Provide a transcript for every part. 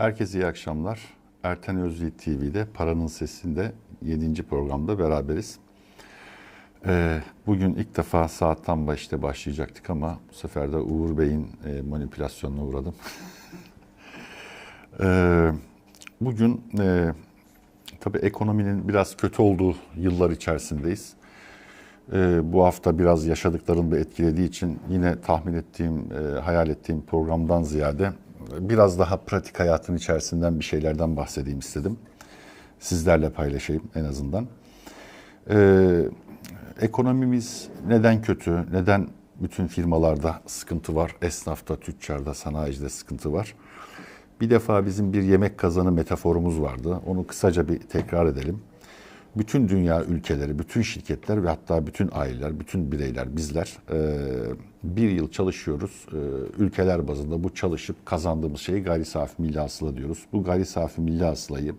Herkese iyi akşamlar. Erten Özyiğit TV'de Paranın Sesi'nde 7. programda beraberiz. Ee, bugün ilk defa saat tam başta başlayacaktık ama bu sefer de Uğur Bey'in e, manipülasyonuna uğradım. Ee, bugün e, tabii ekonominin biraz kötü olduğu yıllar içerisindeyiz. Ee, bu hafta biraz yaşadıklarını da etkilediği için yine tahmin ettiğim, e, hayal ettiğim programdan ziyade biraz daha pratik hayatın içerisinden bir şeylerden bahsedeyim istedim. Sizlerle paylaşayım en azından. Ee, ekonomimiz neden kötü, neden bütün firmalarda sıkıntı var, esnafta, tüccarda, sanayicide sıkıntı var? Bir defa bizim bir yemek kazanı metaforumuz vardı. Onu kısaca bir tekrar edelim. Bütün dünya ülkeleri, bütün şirketler ve hatta bütün aileler, bütün bireyler, bizler e, bir yıl çalışıyoruz. E, ülkeler bazında bu çalışıp kazandığımız şeyi gayri safi milli hasıla diyoruz. Bu gayri safi milli hasılayı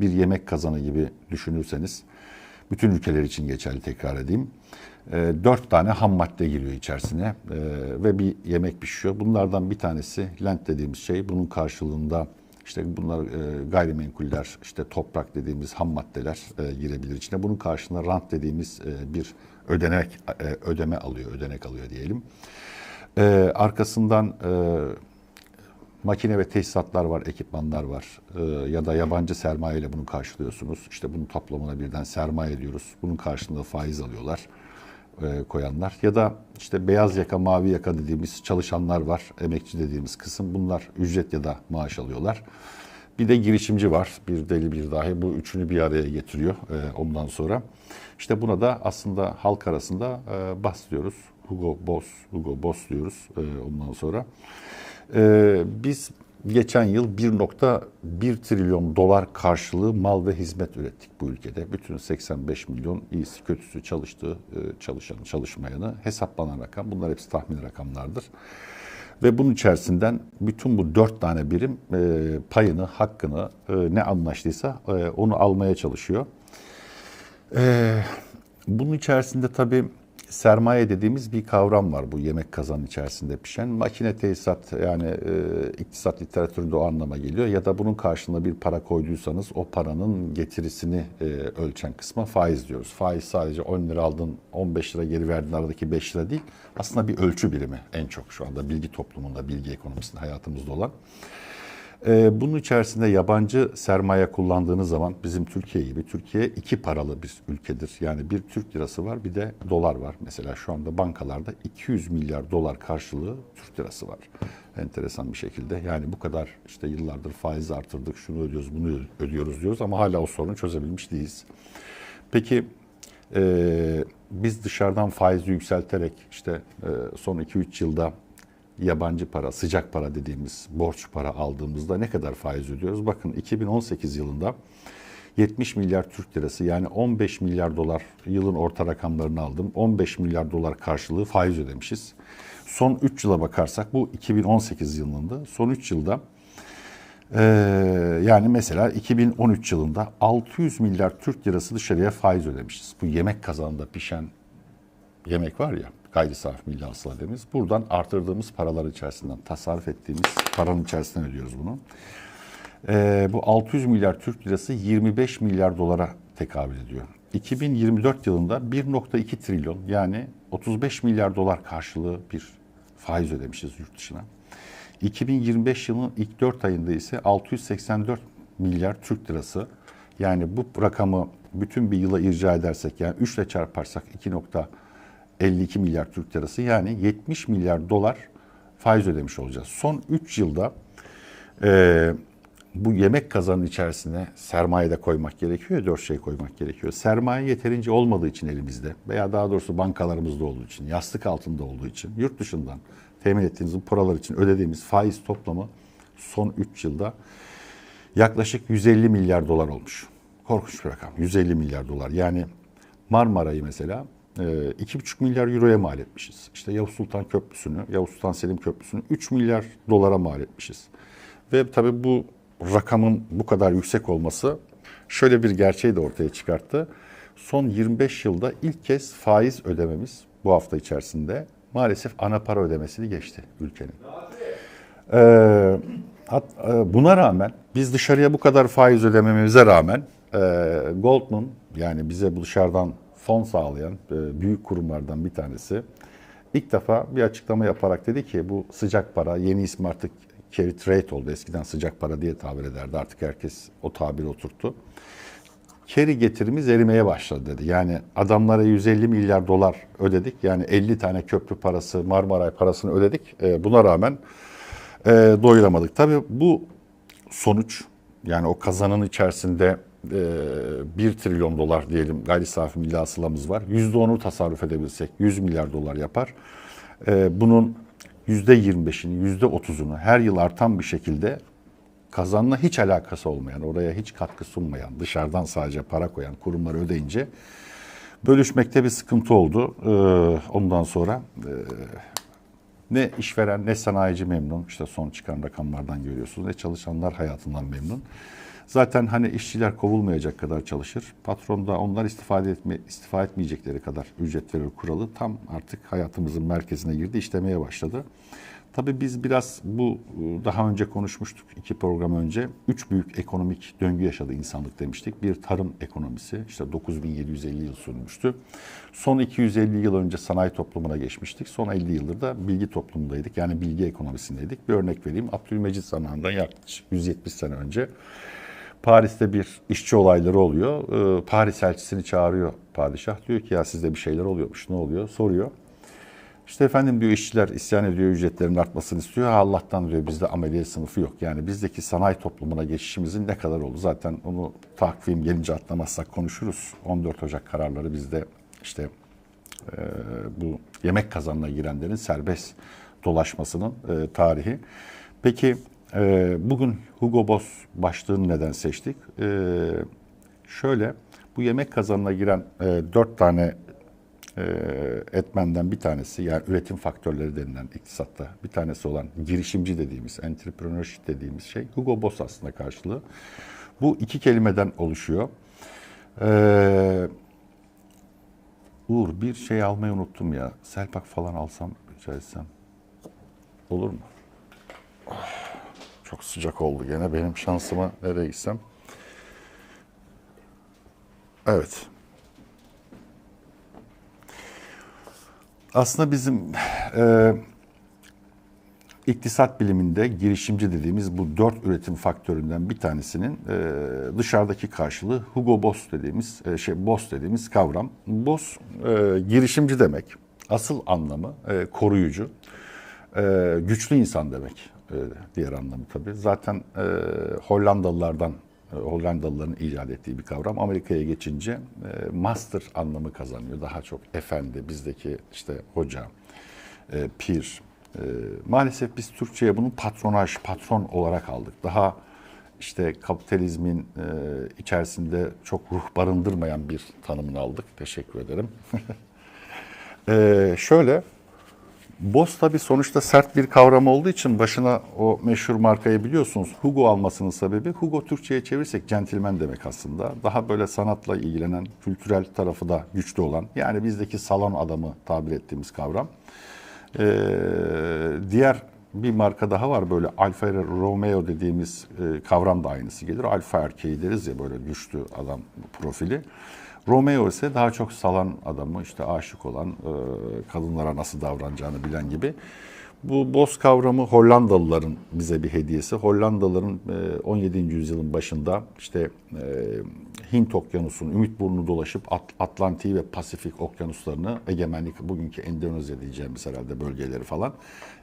bir yemek kazanı gibi düşünürseniz, bütün ülkeler için geçerli tekrar edeyim. E, dört tane ham madde giriyor içerisine ve bir yemek pişiyor. Bunlardan bir tanesi lent dediğimiz şey. Bunun karşılığında işte bunlar e, gayrimenkuller, işte toprak dediğimiz ham maddeler e, girebilir içine. Bunun karşılığında rant dediğimiz e, bir ödenek e, ödeme alıyor, ödenek alıyor diyelim. E, arkasından e, makine ve tesisatlar var, ekipmanlar var e, ya da yabancı sermaye ile bunu karşılıyorsunuz. İşte bunun toplamına birden sermaye diyoruz. Bunun karşılığında faiz alıyorlar e, koyanlar ya da işte beyaz yaka, mavi yaka dediğimiz çalışanlar var, emekçi dediğimiz kısım. Bunlar ücret ya da maaş alıyorlar. Bir de girişimci var, bir deli bir dahi. Bu üçünü bir araya getiriyor e, ondan sonra. İşte buna da aslında halk arasında e, BAS diyoruz. Hugo Boss, Hugo Boss diyoruz e, ondan sonra. Biz geçen yıl 1.1 trilyon dolar karşılığı mal ve hizmet ürettik bu ülkede. Bütün 85 milyon iyisi kötüsü çalıştığı e, çalışanı çalışmayanı hesaplanan rakam. Bunlar hepsi tahmin rakamlardır. Ve bunun içerisinden bütün bu dört tane birim e, payını, hakkını e, ne anlaştıysa onu almaya çalışıyor. Bunun içerisinde tabii sermaye dediğimiz bir kavram var bu yemek kazanın içerisinde pişen. Makine tesisat yani e, iktisat literatüründe o anlama geliyor. Ya da bunun karşılığında bir para koyduysanız o paranın getirisini e, ölçen kısma faiz diyoruz. Faiz sadece 10 lira aldın 15 lira geri verdin aradaki 5 lira değil. Aslında bir ölçü birimi en çok şu anda bilgi toplumunda, bilgi ekonomisinde hayatımızda olan. Ee, bunun içerisinde yabancı sermaye kullandığınız zaman bizim Türkiye gibi Türkiye iki paralı bir ülkedir. Yani bir Türk lirası var bir de dolar var. Mesela şu anda bankalarda 200 milyar dolar karşılığı Türk lirası var. Enteresan bir şekilde. Yani bu kadar işte yıllardır faiz artırdık, şunu ödüyoruz, bunu ödüyoruz diyoruz ama hala o sorunu çözebilmiş değiliz. Peki e, biz dışarıdan faizi yükselterek işte e, son 2-3 yılda yabancı para, sıcak para dediğimiz borç para aldığımızda ne kadar faiz ödüyoruz? Bakın 2018 yılında 70 milyar Türk lirası yani 15 milyar dolar yılın orta rakamlarını aldım. 15 milyar dolar karşılığı faiz ödemişiz. Son 3 yıla bakarsak bu 2018 yılında. Son 3 yılda ee, yani mesela 2013 yılında 600 milyar Türk lirası dışarıya faiz ödemişiz. Bu yemek kazanında pişen yemek var ya gayri safi milli hasıla dediğimiz. Buradan artırdığımız paralar içerisinden, tasarruf ettiğimiz paranın içerisinden ödüyoruz bunu. Ee, bu 600 milyar Türk lirası 25 milyar dolara tekabül ediyor. 2024 yılında 1.2 trilyon yani 35 milyar dolar karşılığı bir faiz ödemişiz yurt dışına. 2025 yılının ilk 4 ayında ise 684 milyar Türk lirası yani bu rakamı bütün bir yıla irca edersek yani 3 ile çarparsak 2. 52 milyar Türk lirası yani 70 milyar dolar faiz ödemiş olacağız. Son 3 yılda e, bu yemek kazanın içerisine sermaye de koymak gerekiyor, dört şey koymak gerekiyor. Sermaye yeterince olmadığı için elimizde veya daha doğrusu bankalarımızda olduğu için, yastık altında olduğu için, yurt dışından temin ettiğimiz paralar için ödediğimiz faiz toplamı son 3 yılda yaklaşık 150 milyar dolar olmuş. Korkunç bir rakam. 150 milyar dolar. Yani Marmara'yı mesela 2,5 ee, milyar euroya mal etmişiz. İşte Yavuz Sultan Köprüsü'nü, Yavuz Sultan Selim Köprüsü'nü 3 milyar dolara mal etmişiz. Ve tabii bu rakamın bu kadar yüksek olması şöyle bir gerçeği de ortaya çıkarttı. Son 25 yılda ilk kez faiz ödememiz bu hafta içerisinde maalesef ana para ödemesini geçti ülkenin. Ee, hat, e, buna rağmen biz dışarıya bu kadar faiz ödememize rağmen e, Goldman yani bize bu dışarıdan fon sağlayan e, büyük kurumlardan bir tanesi ilk defa bir açıklama yaparak dedi ki bu sıcak para yeni ismi artık carry trade oldu. Eskiden sıcak para diye tabir ederdi. Artık herkes o tabiri oturttu. Carry getirimiz erimeye başladı dedi. Yani adamlara 150 milyar dolar ödedik. Yani 50 tane köprü parası, Marmaray parasını ödedik. E, buna rağmen e, doyuramadık. Tabii bu sonuç yani o kazanın içerisinde 1 trilyon dolar diyelim gayri safi milli hasılamız var. %10'u tasarruf edebilsek 100 milyar dolar yapar. E, bunun %25'ini, %30'unu her yıl artan bir şekilde kazanla hiç alakası olmayan, oraya hiç katkı sunmayan, dışarıdan sadece para koyan kurumları ödeyince bölüşmekte bir sıkıntı oldu. Ee, ondan sonra e, ne işveren ne sanayici memnun. İşte son çıkan rakamlardan görüyorsunuz. Ne çalışanlar hayatından memnun. Zaten hani işçiler kovulmayacak kadar çalışır. Patron da onlar istifade etme, istifa etmeyecekleri kadar ücret verir kuralı tam artık hayatımızın merkezine girdi, işlemeye başladı. Tabii biz biraz bu daha önce konuşmuştuk iki program önce. Üç büyük ekonomik döngü yaşadı insanlık demiştik. Bir tarım ekonomisi işte 9750 yıl sürmüştü. Son 250 yıl önce sanayi toplumuna geçmiştik. Son 50 yıldır da bilgi toplumundaydık. Yani bilgi ekonomisindeydik. Bir örnek vereyim. Abdülmecit zamanından yaklaşık 170 sene önce Paris'te bir işçi olayları oluyor. Ee, Paris elçisini çağırıyor padişah. Diyor ki ya sizde bir şeyler oluyormuş. Ne oluyor? Soruyor. İşte efendim diyor işçiler isyan ediyor, ücretlerin artmasını istiyor. Allah'tan diyor bizde ameliye sınıfı yok. Yani bizdeki sanayi toplumuna geçişimizin ne kadar oldu? Zaten onu takvim gelince atlamazsak konuşuruz. 14 Ocak kararları bizde işte e, bu yemek kazanına girenlerin serbest dolaşmasının e, tarihi. Peki e, bugün Hugo Boss başlığını neden seçtik? E, şöyle bu yemek kazanına giren e, 4 tane e, etmenden bir tanesi yani üretim faktörleri denilen iktisatta bir tanesi olan girişimci dediğimiz, entrepreneurship dediğimiz şey Hugo Boss aslında karşılığı. Bu iki kelimeden oluşuyor. Ee, Uğur bir şey almayı unuttum ya. Selpak falan alsam rica etsem. Olur mu? Çok sıcak oldu gene benim şansıma nereye gitsem. Evet. Aslında bizim e, iktisat biliminde girişimci dediğimiz bu dört üretim faktöründen bir tanesinin e, dışarıdaki karşılığı Hugo Boss dediğimiz e, şey Boss dediğimiz kavram. Boss e, girişimci demek. Asıl anlamı e, koruyucu, e, güçlü insan demek. E, diğer anlamı tabii. Zaten e, Hollandalılardan e, Hollandalıların icat ettiği bir kavram. Amerika'ya geçince e, master anlamı kazanıyor. Daha çok efendi, bizdeki işte hoca, e, pir. E, maalesef biz Türkçe'ye bunu patronaj, patron olarak aldık. Daha işte kapitalizmin e, içerisinde çok ruh barındırmayan bir tanımını aldık. Teşekkür ederim. e, şöyle, Boss tabii sonuçta sert bir kavram olduğu için başına o meşhur markayı biliyorsunuz. Hugo almasının sebebi Hugo Türkçe'ye çevirirsek centilmen demek aslında. Daha böyle sanatla ilgilenen, kültürel tarafı da güçlü olan. Yani bizdeki salon adamı tabir ettiğimiz kavram. Ee, diğer bir marka daha var böyle Alfa Romeo dediğimiz e, kavram da aynısı gelir. Alfa erkeği deriz ya böyle güçlü adam profili. Romeo ise daha çok salan adamı, işte aşık olan, e, kadınlara nasıl davranacağını bilen gibi. Bu boz kavramı Hollandalıların bize bir hediyesi. Hollandalıların 17. E, yüzyılın başında işte e, Hint okyanusunun ümit burnu dolaşıp Atlantik ve Pasifik okyanuslarını egemenlik bugünkü Endonezya diyeceğimiz herhalde bölgeleri falan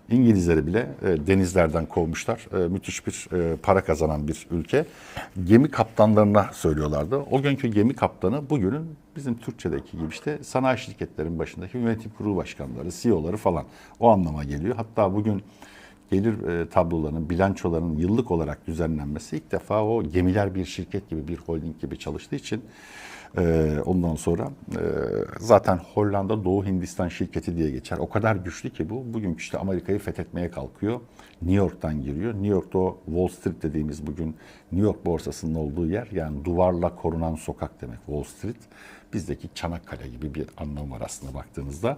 İngilizleri bile e, denizlerden kovmuşlar. E, müthiş bir e, para kazanan bir ülke. Gemi kaptanlarına söylüyorlardı. O günkü gemi kaptanı bugünün bizim Türkçedeki gibi işte sanayi şirketlerin başındaki yönetim kurulu başkanları, CEO'ları falan o anlama geliyor. Hatta bugün gelir e, tablolarının, bilançolarının yıllık olarak düzenlenmesi ilk defa o gemiler bir şirket gibi, bir holding gibi çalıştığı için e, ondan sonra e, zaten Hollanda Doğu Hindistan şirketi diye geçer. O kadar güçlü ki bu. Bugün işte Amerika'yı fethetmeye kalkıyor. New York'tan giriyor. New York'ta o Wall Street dediğimiz bugün New York borsasının olduğu yer yani duvarla korunan sokak demek Wall Street. Bizdeki Çanakkale gibi bir anlam var aslında baktığınızda.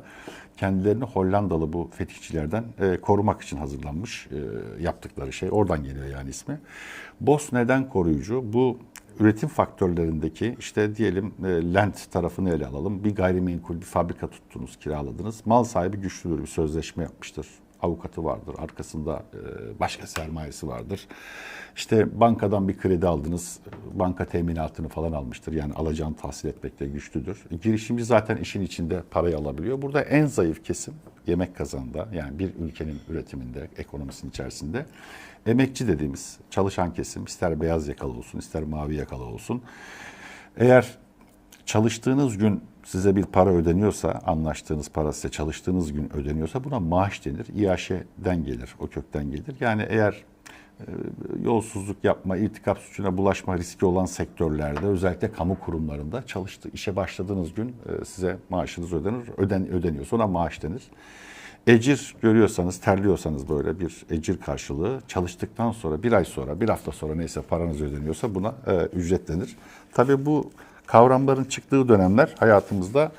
Kendilerini Hollandalı bu fetihçilerden e, korumak için hazırlanmış. e, yaptıkları şey. Oradan geliyor yani ismi. BOS neden koruyucu? Bu üretim faktörlerindeki işte diyelim e, land tarafını ele alalım. Bir gayrimenkul, bir fabrika tuttunuz, kiraladınız. Mal sahibi güçlüdür, bir sözleşme yapmıştır. Avukatı vardır, arkasında e, başka sermayesi vardır. İşte bankadan bir kredi aldınız, banka teminatını falan almıştır. Yani alacağını tahsil etmekte güçlüdür. Girişimci zaten işin içinde parayı alabiliyor. Burada en zayıf kesim yemek kazanında yani bir ülkenin üretiminde, ekonomisinin içerisinde emekçi dediğimiz çalışan kesim ister beyaz yakalı olsun ister mavi yakalı olsun. Eğer çalıştığınız gün size bir para ödeniyorsa, anlaştığınız para size çalıştığınız gün ödeniyorsa buna maaş denir. İAŞ'den gelir, o kökten gelir. Yani eğer e, yolsuzluk yapma, irtikap suçuna bulaşma riski olan sektörlerde özellikle kamu kurumlarında çalıştı, işe başladığınız gün e, size maaşınız ödenir, öden, ödeniyor. Sonra maaş denir. Ecir görüyorsanız, terliyorsanız böyle bir ecir karşılığı çalıştıktan sonra bir ay sonra, bir hafta sonra neyse paranız ödeniyorsa buna e, ücret denir. Tabii bu kavramların çıktığı dönemler hayatımızda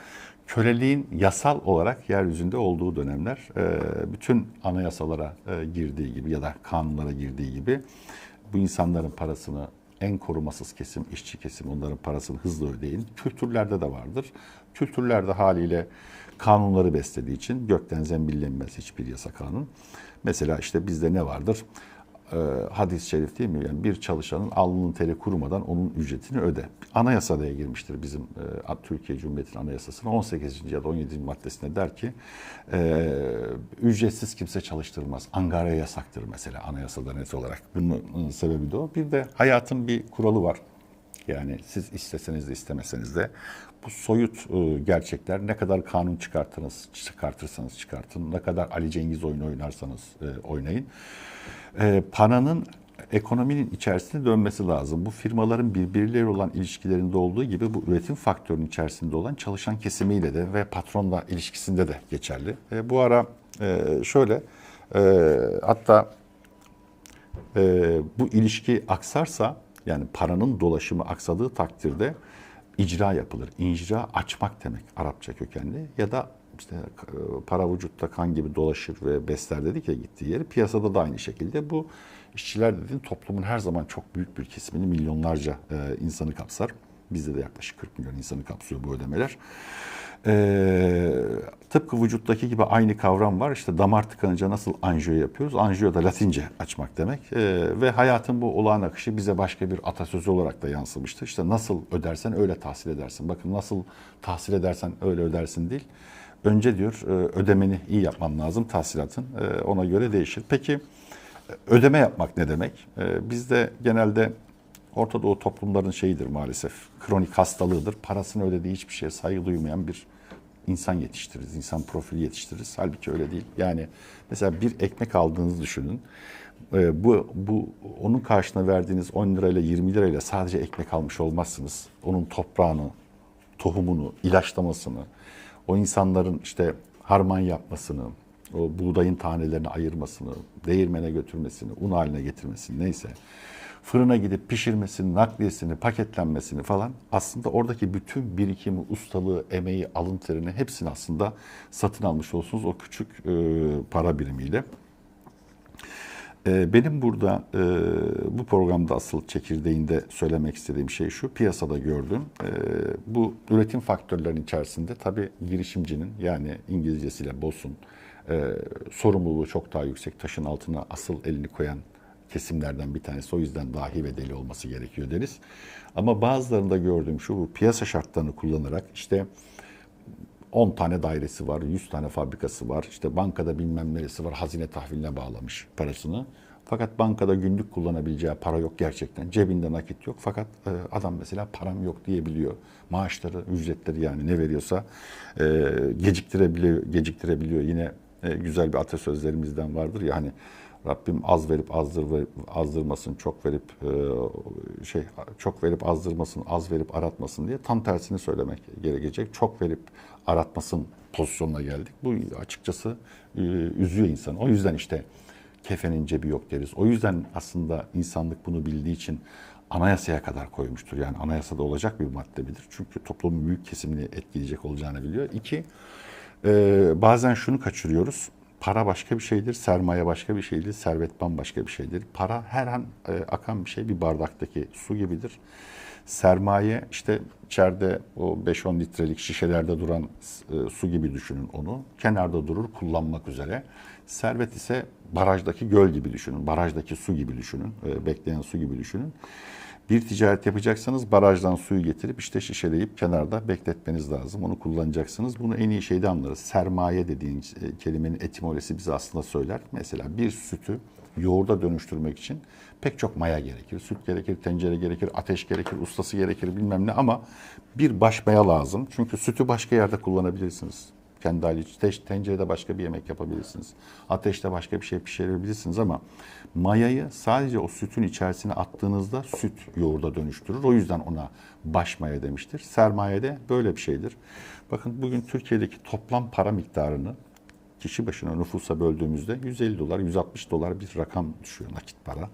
köleliğin yasal olarak yeryüzünde olduğu dönemler. E, bütün anayasalara e, girdiği gibi ya da kanunlara girdiği gibi bu insanların parasını en korumasız kesim, işçi kesim onların parasını hızlı ödeyin. Kültürlerde de vardır. Kültürlerde haliyle kanunları beslediği için gökten zembillenmez hiçbir yasa kanun. Mesela işte bizde ne vardır? Ee, hadis-i şerif değil mi? Yani bir çalışanın alnının teri kurumadan onun ücretini öde. Anayasada girmiştir bizim e, Türkiye Cumhuriyeti'nin anayasasına 18. ya da 17. maddesinde der ki e, ücretsiz kimse çalıştırılmaz. Angara yasaktır mesela anayasada net olarak. Bunun sebebi de o. Bir de hayatın bir kuralı var. Yani siz isteseniz de istemeseniz de bu soyut e, gerçekler ne kadar kanun çıkartırsanız, çıkartırsanız çıkartın, ne kadar Ali Cengiz oyunu oynarsanız e, oynayın. E, paranın ekonominin içerisinde dönmesi lazım. Bu firmaların birbirleriyle olan ilişkilerinde olduğu gibi bu üretim faktörünün içerisinde olan çalışan kesimiyle de ve patronla ilişkisinde de geçerli. E, bu ara e, şöyle e, hatta e, bu ilişki aksarsa yani paranın dolaşımı aksadığı takdirde icra yapılır. İcra açmak demek Arapça kökenli ya da işte para vücutta kan gibi dolaşır ve besler dedik ya gittiği yeri. Piyasada da aynı şekilde bu işçiler dediğin toplumun her zaman çok büyük bir kesimini milyonlarca e, insanı kapsar. Bizde de yaklaşık 40 milyon insanı kapsıyor bu ödemeler. Ee, tıpkı vücuttaki gibi aynı kavram var. İşte damar tıkanınca nasıl anjiyo yapıyoruz? Anjiyo da latince açmak demek. Ee, ve hayatın bu olağan akışı bize başka bir atasözü olarak da yansımıştı. İşte nasıl ödersen öyle tahsil edersin. Bakın nasıl tahsil edersen öyle ödersin değil. Önce diyor e, ödemeni iyi yapman lazım tahsilatın. E, ona göre değişir. Peki ödeme yapmak ne demek? E, bizde genelde Orta Doğu toplumların şeyidir maalesef. Kronik hastalığıdır. Parasını ödediği hiçbir şeye saygı duymayan bir insan yetiştiririz. insan profili yetiştiririz. Halbuki öyle değil. Yani mesela bir ekmek aldığınızı düşünün. Ee, bu, bu onun karşına verdiğiniz 10 lirayla 20 lirayla sadece ekmek almış olmazsınız. Onun toprağını, tohumunu, ilaçlamasını, o insanların işte harman yapmasını, o buğdayın tanelerini ayırmasını, değirmene götürmesini, un haline getirmesini neyse fırına gidip pişirmesini, nakliyesini, paketlenmesini falan aslında oradaki bütün birikimi, ustalığı, emeği, alın terini hepsini aslında satın almış olsunuz o küçük e, para birimiyle. E, benim burada e, bu programda asıl çekirdeğinde söylemek istediğim şey şu, piyasada gördüğüm e, bu üretim faktörlerinin içerisinde tabii girişimcinin yani İngilizcesiyle BOS'un e, sorumluluğu çok daha yüksek, taşın altına asıl elini koyan kesimlerden bir tanesi. O yüzden dahi ve deli olması gerekiyor deriz. Ama bazılarında gördüğüm şu bu piyasa şartlarını kullanarak işte 10 tane dairesi var, 100 tane fabrikası var, işte bankada bilmem neresi var, hazine tahviline bağlamış parasını. Fakat bankada günlük kullanabileceği para yok gerçekten. Cebinde nakit yok. Fakat e, adam mesela param yok diyebiliyor. Maaşları, ücretleri yani ne veriyorsa e, geciktirebiliyor, geciktirebiliyor. Yine e, güzel bir atasözlerimizden vardır ya hani Rabbim az verip azdır azdırmasın, çok verip e, şey çok verip azdırmasın, az verip aratmasın diye tam tersini söylemek gerekecek. Çok verip aratmasın pozisyonuna geldik. Bu açıkçası e, üzüyor insan. O yüzden işte kefenin cebi yok deriz. O yüzden aslında insanlık bunu bildiği için anayasaya kadar koymuştur. Yani anayasada olacak bir madde bilir. Çünkü toplumun büyük kesimini etkileyecek olacağını biliyor. İki, e, bazen şunu kaçırıyoruz Para başka bir şeydir, sermaye başka bir şeydir, servet bambaşka bir şeydir. Para her an e, akan bir şey, bir bardaktaki su gibidir. Sermaye işte içeride o 5-10 litrelik şişelerde duran e, su gibi düşünün onu. Kenarda durur kullanmak üzere. Servet ise barajdaki göl gibi düşünün, barajdaki su gibi düşünün, e, bekleyen su gibi düşünün. Bir ticaret yapacaksanız barajdan suyu getirip işte şişeleyip kenarda bekletmeniz lazım. Onu kullanacaksınız. Bunu en iyi şeyde anlarız. Sermaye dediğin e, kelimenin etimolojisi bize aslında söyler. Mesela bir sütü yoğurda dönüştürmek için pek çok maya gerekir. Süt gerekir, tencere gerekir, ateş gerekir, ustası gerekir bilmem ne ama bir baş maya lazım. Çünkü sütü başka yerde kullanabilirsiniz. Kendi tencerede başka bir yemek yapabilirsiniz. Ateşte başka bir şey pişirebilirsiniz ama mayayı sadece o sütün içerisine attığınızda süt yoğurda dönüştürür. O yüzden ona baş maya demiştir. Sermaye de böyle bir şeydir. Bakın bugün Türkiye'deki toplam para miktarını kişi başına nüfusa böldüğümüzde 150 dolar, 160 dolar bir rakam düşüyor nakit para.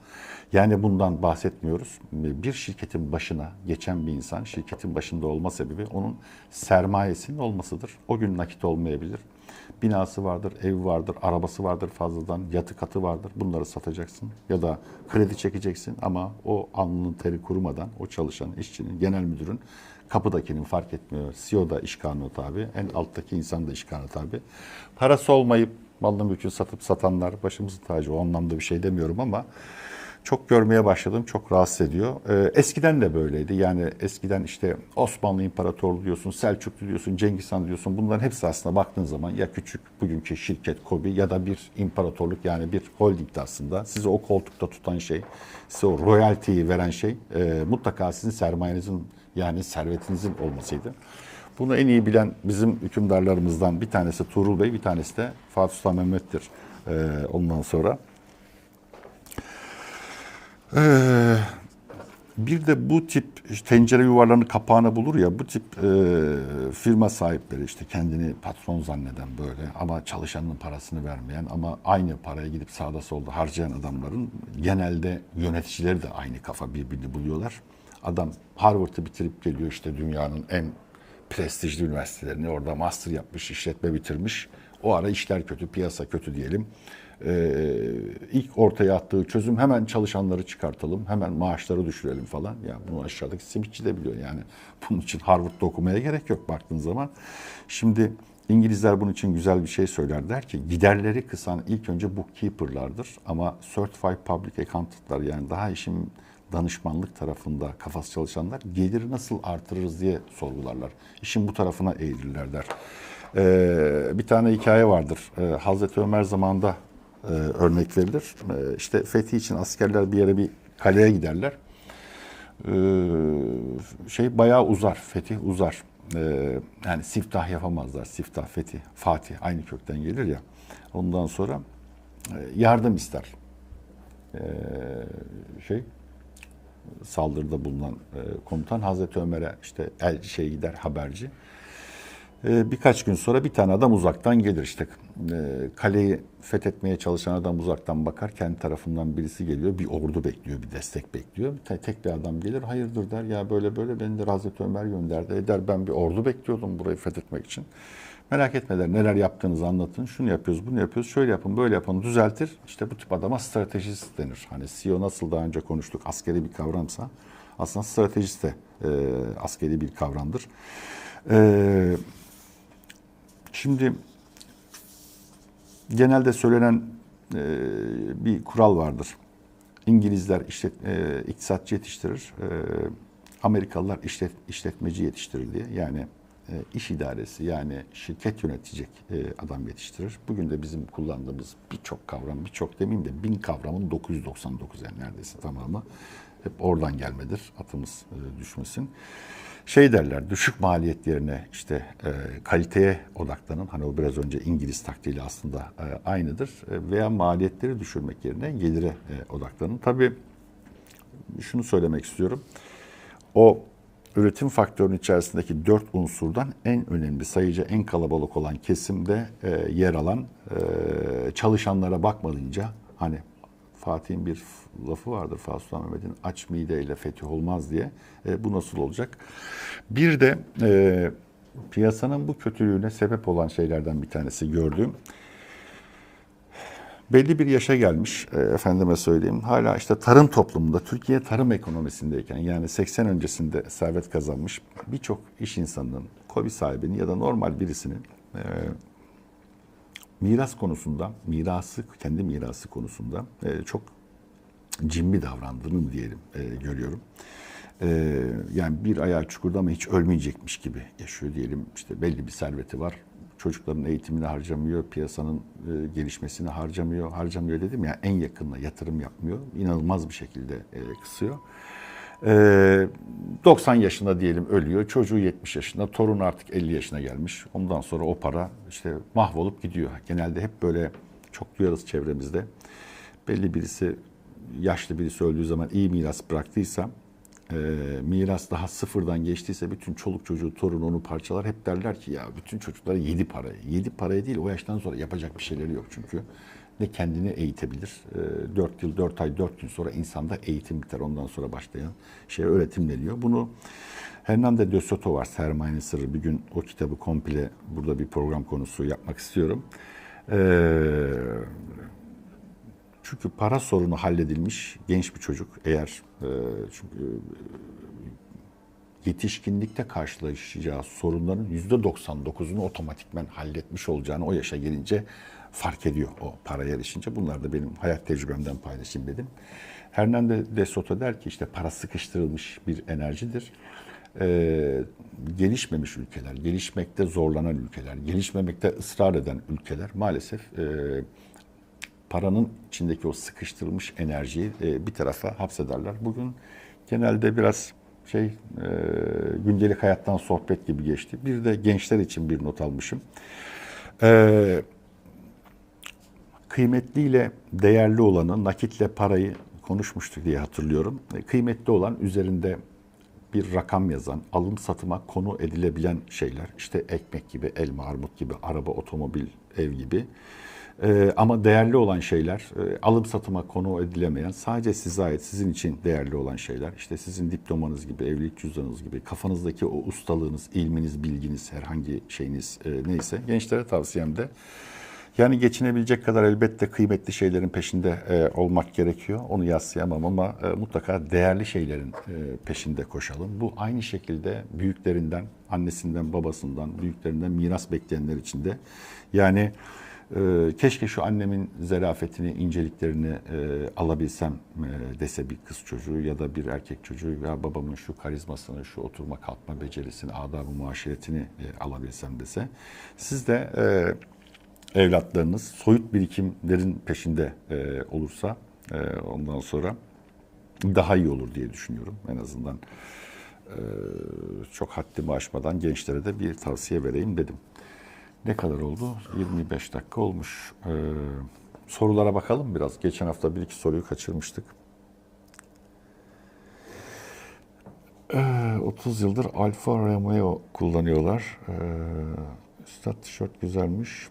Yani bundan bahsetmiyoruz. Bir şirketin başına geçen bir insan, şirketin başında olma sebebi onun sermayesinin olmasıdır. O gün nakit olmayabilir. Binası vardır, evi vardır, arabası vardır fazladan, yatı katı vardır. Bunları satacaksın ya da kredi çekeceksin ama o alnının teri kurumadan o çalışan işçinin, genel müdürün kapıdakinin fark etmiyor. CEO da iş kanunu tabi, en alttaki insan da iş kanunu tabi. Parası olmayıp malını mülkünü satıp satanlar başımızın tacı o anlamda bir şey demiyorum ama çok görmeye başladım. Çok rahatsız ediyor. Ee, eskiden de böyleydi. Yani eskiden işte Osmanlı İmparatorluğu diyorsun, Selçuklu diyorsun, Cengiz Han diyorsun. Bunların hepsi aslında baktığın zaman ya küçük bugünkü şirket KOBİ ya da bir imparatorluk yani bir holding aslında. Sizi o koltukta tutan şey, size o royalty'yi veren şey e, mutlaka sizin sermayenizin yani servetinizin olmasıydı. Bunu en iyi bilen bizim hükümdarlarımızdan bir tanesi Tuğrul Bey, bir tanesi de Fatih Sultan Mehmet'tir. Ee, ondan sonra ee, bir de bu tip tencere yuvarlarını kapağını bulur ya bu tip e, firma sahipleri işte kendini patron zanneden böyle ama çalışanın parasını vermeyen ama aynı paraya gidip sağda solda harcayan adamların genelde yöneticileri de aynı kafa birbirini buluyorlar. Adam Harvard'ı bitirip geliyor işte dünyanın en prestijli üniversitelerini orada master yapmış, işletme bitirmiş. O ara işler kötü, piyasa kötü diyelim e, ilk ortaya attığı çözüm hemen çalışanları çıkartalım, hemen maaşları düşürelim falan. Ya bunu aşağıdaki simitçi de biliyor yani. Bunun için Harvard'da okumaya gerek yok baktığın zaman. Şimdi İngilizler bunun için güzel bir şey söyler. Der ki giderleri kısan ilk önce bookkeeper'lardır ama certified public accountant'lar yani daha işin danışmanlık tarafında kafası çalışanlar geliri nasıl artırırız diye sorgularlar. İşin bu tarafına eğilirler der. Ee, bir tane hikaye vardır. Ee, Hazreti Ömer zamanında e, örnek verilir. E, işte fethi için askerler bir yere bir kaleye giderler. E, şey bayağı uzar, fetih uzar. E, yani siftah yapamazlar. Siftah, fetih, fatih aynı kökten gelir ya. Ondan sonra e, yardım ister. E, şey saldırıda bulunan e, komutan Hazreti Ömer'e işte el şey gider haberci. Ee, birkaç gün sonra bir tane adam uzaktan gelir işte. E, kaleyi fethetmeye çalışan adam uzaktan bakar kendi tarafından birisi geliyor bir ordu bekliyor bir destek bekliyor. Tek bir adam gelir hayırdır? der ya böyle böyle beni de Hazreti Ömer gönderdi. Eder ben bir ordu bekliyordum burayı fethetmek için merak etmeler neler yaptığınızı anlatın şunu yapıyoruz bunu yapıyoruz şöyle yapın böyle yapın düzeltir işte bu tip adama stratejist denir hani CEO nasıl daha önce konuştuk askeri bir kavramsa aslında stratejist de e, askeri bir kavramdır. E, Şimdi genelde söylenen e, bir kural vardır. İngilizler işlet, e, iktisatçı yetiştirir, e, Amerikalılar işlet, işletmeci yetiştirir diye. Yani iş idaresi yani şirket yönetecek e, adam yetiştirir. Bugün de bizim kullandığımız birçok kavram, birçok demeyeyim de bin kavramın 999 yani neredeyse tamamı hep oradan gelmedir. Atımız e, düşmesin şey derler düşük maliyet yerine işte e, kaliteye odaklanın. Hani o biraz önce İngiliz taktiğiyle aslında e, aynıdır. E, veya maliyetleri düşürmek yerine gelire e, odaklanın. Tabii şunu söylemek istiyorum. O üretim faktörünün içerisindeki dört unsurdan en önemli sayıca en kalabalık olan kesimde e, yer alan e, çalışanlara bakmadınca hani Fatih'in bir lafı vardır Fatih Sultan Mehmet'in aç mideyle fetih olmaz diye. E, bu nasıl olacak? Bir de e, piyasanın bu kötülüğüne sebep olan şeylerden bir tanesi gördüğüm belli bir yaşa gelmiş e, efendime söyleyeyim. Hala işte tarım toplumunda, Türkiye tarım ekonomisindeyken yani 80 öncesinde servet kazanmış birçok iş insanının, kobi sahibinin ya da normal birisinin e, miras konusunda, mirası, kendi mirası konusunda e, çok cimri davrandığını diyelim e, görüyorum. E, yani bir ayağı çukurda ama hiç ölmeyecekmiş gibi yaşıyor diyelim. İşte belli bir serveti var. Çocukların eğitimini harcamıyor, piyasanın e, gelişmesini harcamıyor. Harcamıyor dedim ya en yakınına yatırım yapmıyor. İnanılmaz bir şekilde e, kısıyor. E, 90 yaşında diyelim ölüyor. Çocuğu 70 yaşında, torun artık 50 yaşına gelmiş. Ondan sonra o para işte mahvolup gidiyor. Genelde hep böyle çok duyarız çevremizde. Belli birisi yaşlı birisi öldüğü zaman iyi miras bıraktıysa, e, miras daha sıfırdan geçtiyse bütün çoluk çocuğu, torun onu parçalar. Hep derler ki ya bütün çocuklara yedi parayı. Yedi paraya değil o yaştan sonra yapacak bir şeyleri yok çünkü. Ne kendini eğitebilir. E, 4 yıl, 4 ay, 4 gün sonra insanda eğitim biter. Ondan sonra başlayan şey öğretimleniyor. Bunu Hernande de Soto var Sermayenin Sırrı. Bir gün o kitabı komple burada bir program konusu yapmak istiyorum. Eee çünkü para sorunu halledilmiş genç bir çocuk eğer e, çünkü e, yetişkinlikte karşılaşacağı sorunların yüzde 99'unu otomatikmen halletmiş olacağını o yaşa gelince fark ediyor o paraya erişince. Bunlar da benim hayat tecrübemden paylaşayım dedim. Hernande de Soto der ki işte para sıkıştırılmış bir enerjidir. Ee, gelişmemiş ülkeler, gelişmekte zorlanan ülkeler, gelişmemekte ısrar eden ülkeler maalesef e, paranın içindeki o sıkıştırılmış enerjiyi e, bir tarafa hapsederler. Bugün genelde biraz şey e, gündelik hayattan sohbet gibi geçti. Bir de gençler için bir not almışım. E, kıymetliyle değerli olanı, nakitle parayı konuşmuştuk diye hatırlıyorum. E, kıymetli olan üzerinde bir rakam yazan, alım satıma konu edilebilen şeyler. İşte ekmek gibi, elma, armut gibi, araba, otomobil, ev gibi. Ee, ama değerli olan şeyler, e, alım satıma konu edilemeyen, sadece size ait, sizin için değerli olan şeyler. İşte sizin diplomanız gibi, evlilik cüzdanınız gibi, kafanızdaki o ustalığınız, ilminiz, bilginiz, herhangi şeyiniz e, neyse. Gençlere tavsiyem de yani geçinebilecek kadar elbette kıymetli şeylerin peşinde e, olmak gerekiyor. Onu yatsıyamam ama e, mutlaka değerli şeylerin e, peşinde koşalım. Bu aynı şekilde büyüklerinden, annesinden, babasından, büyüklerinden miras bekleyenler için de. Yani ee, keşke şu annemin zerafetini, inceliklerini e, alabilsem e, dese bir kız çocuğu ya da bir erkek çocuğu ya babamın şu karizmasını, şu oturma kalkma becerisini, adab-ı muaşeretini e, alabilsem dese. Siz de e, evlatlarınız soyut birikimlerin peşinde e, olursa e, ondan sonra daha iyi olur diye düşünüyorum en azından. E, çok haddimi aşmadan gençlere de bir tavsiye vereyim dedim. Ne kadar oldu? 25 dakika olmuş. Ee, sorulara bakalım biraz. Geçen hafta bir iki soruyu kaçırmıştık. Ee, 30 yıldır Alfa Romeo kullanıyorlar. Ee, Üstad tişört güzelmiş.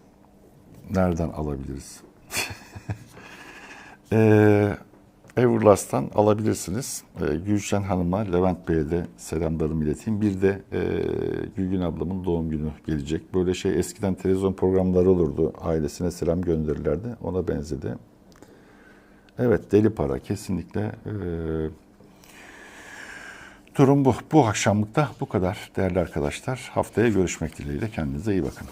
Nereden alabiliriz? ee, Everlast'tan alabilirsiniz. E, Gülşen Hanım'a, Levent Bey'e de selamlarımı ileteyim. Bir de e, Gülgün ablamın doğum günü gelecek. Böyle şey eskiden televizyon programları olurdu. Ailesine selam gönderirlerdi. Ona benzedi. Evet deli para kesinlikle. E, durum bu. Bu akşamlıkta bu kadar değerli arkadaşlar. Haftaya görüşmek dileğiyle. Kendinize iyi bakın.